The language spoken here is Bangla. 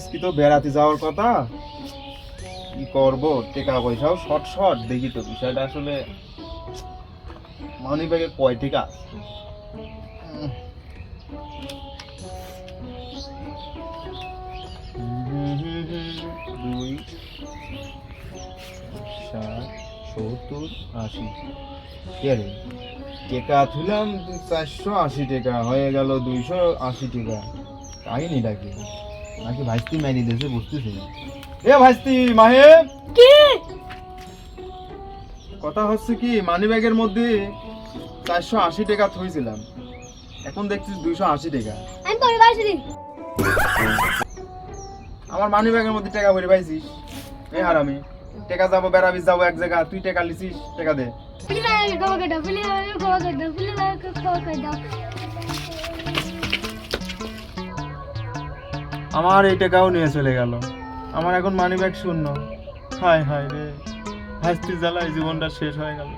আজকে তো বেড়াতে যাওয়ার কথা? কি করব? টাকা পয়সাও শর্ট শর্ট। দেখি তো, বিষয়টা আসলে মানি ব্যাগে কয় টাকা দুই সত্তর, আশি। টাকা চারশো আশি টাকা, হয়ে গেল দুইশো আশি টাকা। কাহিনি ডাকি নাকি ভাইস্তি মারি দিয়েছে বুঝতেছি না। এ ভাইস্তি মাহে! কি? কথা হচ্ছে কি মানি ব্যাগের মধ্যে চারশো আশি টাকা থইছিলাম। এখন দেখছিস দুইশো আশি টাকা। আমি পরে বাসি আমার মানি ব্যাগের মধ্যে টাকা ভরে পাইছিস। এ হারামি টাকা যাব বেড়াবি যাব এক জায়গা তুই টাকা লিছিস টাকা দে। আমার এই টাকাও নিয়ে চলে গেল। আমার এখন মানি ব্যাগ শূন্য। হায় হায় রে হাসতে জ্বালায় জীবনটা শেষ হয়ে গেল।